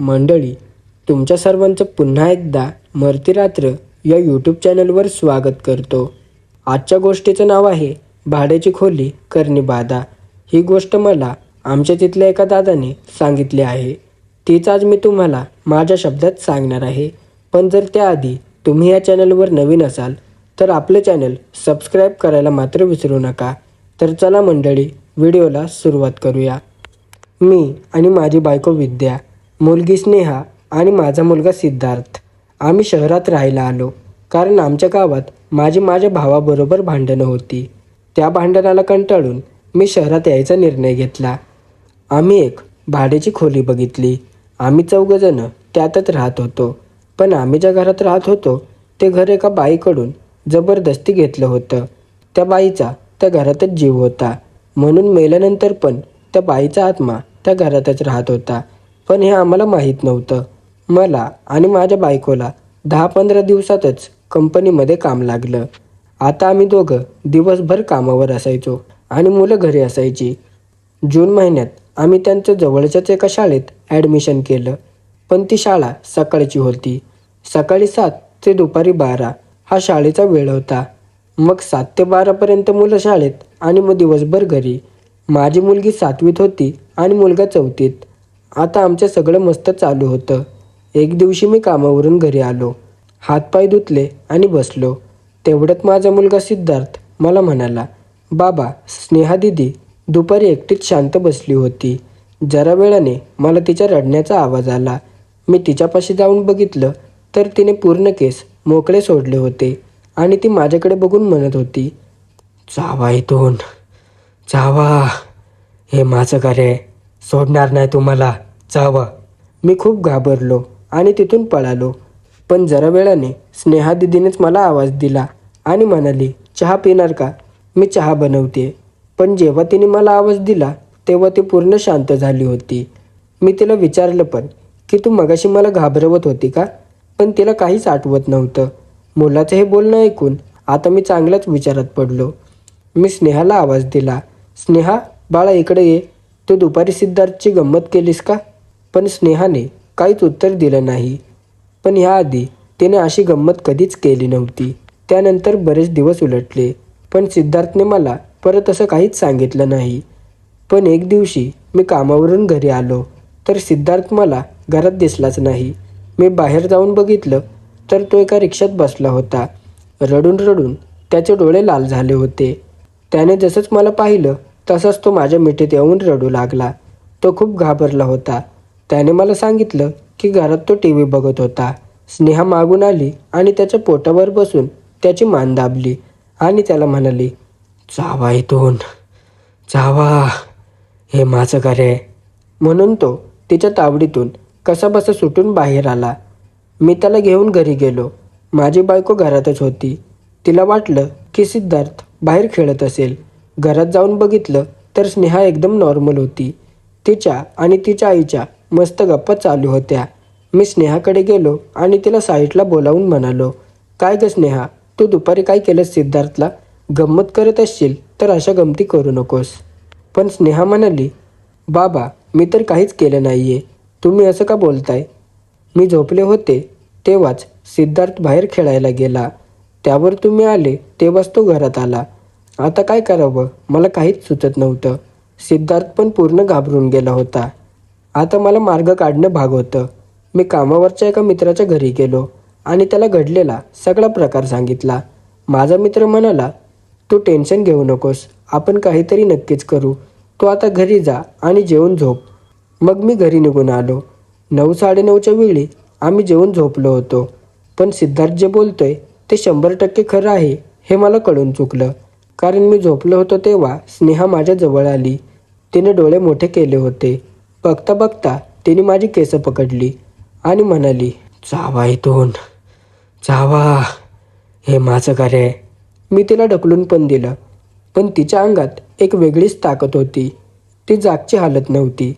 मंडळी तुमच्या सर्वांचं पुन्हा एकदा मरती रात्र या यूट्यूब चॅनलवर स्वागत करतो. आजच्या गोष्टीचं नाव आहे भाड्याची खोली करणी बाधा. ही गोष्ट मला आमच्या तिथल्या एका दादाने सांगितली आहे. तीच आज मी तुम्हाला माझ्या शब्दात सांगणार आहे. पण जर त्याआधी तुम्ही या चॅनलवर नवीन असाल तर आपलं चॅनल सबस्क्राईब करायला मात्र विसरू नका. तर चला मंडळी व्हिडिओला सुरुवात करूया. मी आणि माझी बायको विद्या मुलगी स्नेहा आणि माझा मुलगा सिद्धार्थ. आम्ही शहरात राहायला आलो. कारण आमच्या गावात माझी माझ्या भावाबरोबर भांडणं होती. त्या भांडणाला कंटाळून मी शहरात यायचा निर्णय घेतला. आम्ही एक भाड्याची खोली बघितली. आम्ही चौघजणं त्यातच राहत होतो. पण आम्ही ज्या घरात राहत होतो ते घर एका बाईकडून जबरदस्ती घेतलं होतं. त्या बाईचा त्या घरातच जीव होता. म्हणून मेल्यानंतर पण त्या बाईचा आत्मा त्या घरातच राहत होता. पण हे आम्हाला माहीत नव्हतं. मला आणि माझ्या बायकोला दहा पंधरा दिवसातच कंपनीमध्ये काम लागलं. आता आम्ही दोघं दिवसभर कामावर असायचो आणि मुलं घरी असायची. जून महिन्यात आम्ही त्यांचं जवळच्याच एका शाळेत ॲडमिशन केलं. पण ती शाळा सकाळची होती. सकाळी सात ते दुपारी बारा हा शाळेचा वेळ होता. मग सात ते बारापर्यंत मुलं शाळेत आणि मग दिवसभर घरी. माझी मुलगी सातवीत होती आणि मुलगा चौथीत. आता आमचं सगळं मस्त चालू होतं. एक दिवशी मी कामावरून घरी आलो. हातपाय धुतले आणि बसलो. तेवढ्यात माझा मुलगा सिद्धार्थ मला म्हणाला बाबा स्नेहा दिदी दुपारी एकटीच शांत बसली होती. जरा वेळाने मला तिच्या रडण्याचा आवाज आला. मी तिच्यापाशी जाऊन बघितलं तर तिने पूर्ण केस मोकळे सोडले होते आणि ती माझ्याकडे बघून म्हणत होती जावा इथून. जावा. हे माझं घर आहे. सोडणार नाही तुम्हाला जावा. मी खूप घाबरलो आणि तिथून पळालो. पण जरा वेळाने स्नेहा दिदीनेच मला आवाज दिला आणि म्हणाली चहा पिणार का? मी चहा बनवते. पण जेव्हा तिने मला आवाज दिला तेव्हा ती पूर्ण शांत झाली होती. मी तिला विचारलं पण की तू मगाशी मला घाबरवत होती का? पण तिला काहीच आठवत नव्हतं. मुलाचं हे बोलणं ऐकून आता मी चांगल्याच विचारात पडलो. मी स्नेहाला आवाज दिला स्नेहा बाळा इकडे ये. तू दुपारी सिद्धार्थची गंमत केलीस का? पण स्नेहाने काहीच उत्तर दिलं नाही. पण ह्याआधी तिने अशी गंमत कधीच केली नव्हती. त्यानंतर बरेच दिवस उलटले. पण सिद्धार्थने मला परत असं काहीच सांगितलं नाही. पण एक दिवशी मी कामावरून घरी आलो. तर सिद्धार्थ मला घरात दिसलाच नाही. मी बाहेर जाऊन बघितलं तर तो एका रिक्षात बसला होता. रडून रडून त्याचे डोळे लाल झाले होते. त्याने जसंच मला पाहिलं तसंच तो माझ्या मिठीत येऊन रडू लागला. तो खूप घाबरला होता. त्याने मला सांगितलं की घरात तो टी व्ही बघत होता. स्नेहा मागून आली आणि त्याच्या पोटावर बसून त्याची मान दाबली आणि त्याला म्हणाली जावा इथून. जावा. हे माझं घर आहे. म्हणून तो तिच्या तावडीतून कसाबसा सुटून बाहेर आला. मी त्याला घेऊन घरी गेलो. माझी बायको घरातच होती. तिला वाटलं की सिद्धार्थ बाहेर खेळत असेल. घरात जाऊन बघितलं तर स्नेहा एकदम नॉर्मल होती. तिच्या आणि तिच्या आईच्या मस्त गप्पा चालू होत्या. मी स्नेहाकडे गेलो आणि तिला साईटला बोलावून म्हणालो काय ग स्नेहा तू दुपारी काय केलंस सिद्धार्थला? गंमत करत असशील तर अशा गमती करू नकोस. पण स्नेहा म्हणाली बाबा मी तर काहीच केलं नाही आहे तुम्ही असं का बोलताय? मी झोपले होते तेव्हाच सिद्धार्थ बाहेर खेळायला गेला. त्यावर तुम्ही आले तेव्हाच तो घरात आला. आता काय करावं? मला काहीच सुचत नव्हतं. सिद्धार्थ पण पूर्ण घाबरून गेला होता. आता मला मार्ग काढणं भाग होतं. मी कामावरच्या एका मित्राच्या घरी गेलो आणि त्याला घडलेला सगळा प्रकार सांगितला. माझा मित्र म्हणाला तू टेन्शन घेऊ नकोस आपण काहीतरी नक्कीच करू. तू आता घरी जा आणि जेवून झोप. मग मी घरी निघून आलो. नऊ साडेनऊच्या वेळी आम्ही जेवून झोपलो होतो. पण सिद्धार्थ जे बोलतोय ते शंभर टक्के खरं आहे हे मला कळून चुकलं. कारण मी झोपलो होतो तेव्हा स्नेहा माझ्या जवळ आली. तिने डोळे मोठे केले होते. बघता बघता तिने माझी केसं पकडली आणि म्हणाली जावा इथून जावा. हे माझं घर आहे. मी तिला ढकलून पण दिलं पण तिच्या अंगात एक वेगळीच ताकद होती. ती जागची हालत नव्हती.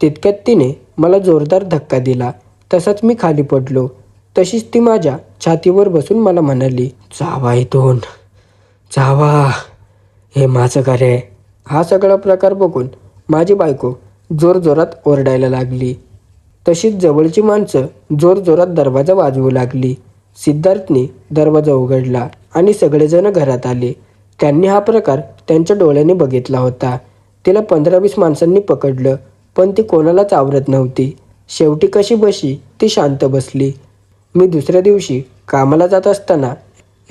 तितक्यात तिने मला जोरदार धक्का दिला. तसाच मी खाली पडलो. तशीच ती माझ्या छातीवर बसून मला म्हणाली जावा इथून जावा. हे माझं घर आहे. हा सगळा प्रकार बघून माझी बायको जोरजोरात ओरडायला लागली. तशीच जवळची माणसं जोरजोरात दरवाजा वाजवू लागली. सिद्धार्थने दरवाजा उघडला आणि सगळेजण घरात आले. त्यांनी हा प्रकार त्यांच्या डोळ्यांनी बघितला होता. तिला पंधरा वीस माणसांनी पकडलं पण ती कोणालाच आवरत नव्हती. शेवटी कशी बशी ती शांत बसली. मी दुसऱ्या दिवशी कामाला जात असताना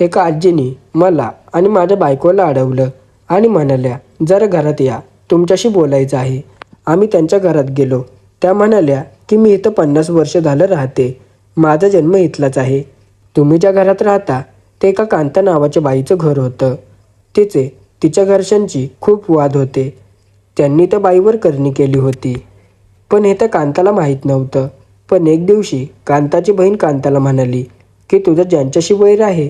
एका आजीनी मला आणि माझ्या बायकोला अडवलं आणि म्हणाल्या जरा घरात या तुमच्याशी बोलायचं आहे. आम्ही त्यांच्या घरात गेलो. त्या म्हणाल्या की मी इथं पन्नास वर्ष झालं राहते. माझा जन्म इथलाच आहे. तुम्ही ज्या घरात राहता ते एका कांता नावाच्या बाईचं घर होतं. तिचे तिच्या घरच्यांची खूप वाद होते. त्यांनी त्या बाईवर करणी केली होती. पण हे तर कांताला माहीत नव्हतं. पण एक दिवशी कांताची बहीण कांताला म्हणाली की तुझं ज्यांच्याशी वैर आहे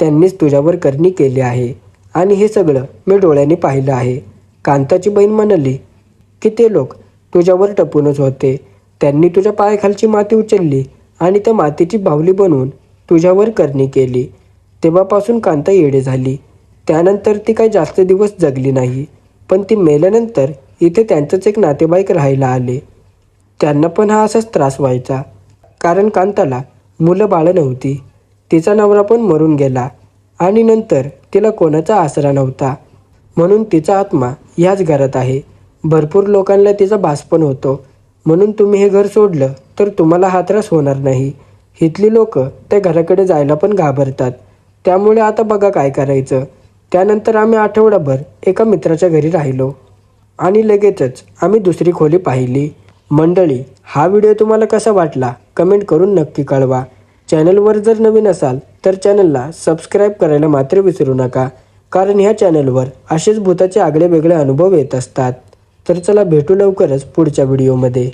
त्यांनीच तुझ्यावर करणी केली आहे. आणि हे सगळं मी डोळ्याने पाहिलं आहे. कांताची बहीण म्हणाली की ते लोक तुझ्यावर टपूनच होते. त्यांनी तुझ्या पायाखालची माती उचलली आणि त्या मातीची बाहुली बनवून तुझ्यावर करणी केली. तेव्हापासून कांता येडे झाली. त्यानंतर ती काही जास्त दिवस जगली नाही पण ती मेल्यानंतर इथे त्यांचंच एक नातेवाईक राहायला आले. त्यांना पण हा असाच त्रास व्हायचा कारण कांताला मुलं बाळं नव्हती. तिचा नवरा पण मरून गेला आणि नंतर तिला कोणाचा आसरा नव्हता. म्हणून तिचा आत्मा ह्याच घरात आहे. भरपूर लोकांना तिचा भास पण होतो. म्हणून तुम्ही हे घर सोडलं तर तुम्हाला हा त्रास होणार नाही. इथली लोक त्या घराकडे जायला पण घाबरतात. त्यामुळे आता बघा काय करायचं. त्यानंतर आम्ही आठवडाभर एका मित्राच्या घरी राहिलो. आणि लगेचच आम्ही दुसरी खोली पाहिली. मंडळी हा व्हिडिओ तुम्हाला कसा वाटला? कमेंट करून नक्की कळवा. चॅनलवर जर नवीन असाल तर चॅनलला सबस्क्राईब करायला मात्र विसरू नका. कारण ह्या चॅनलवर असेच भूताचे आगळे वेगळे अनुभव येत असतात. तर चला भेटू लवकरच पुढच्या व्हिडिओमध्ये.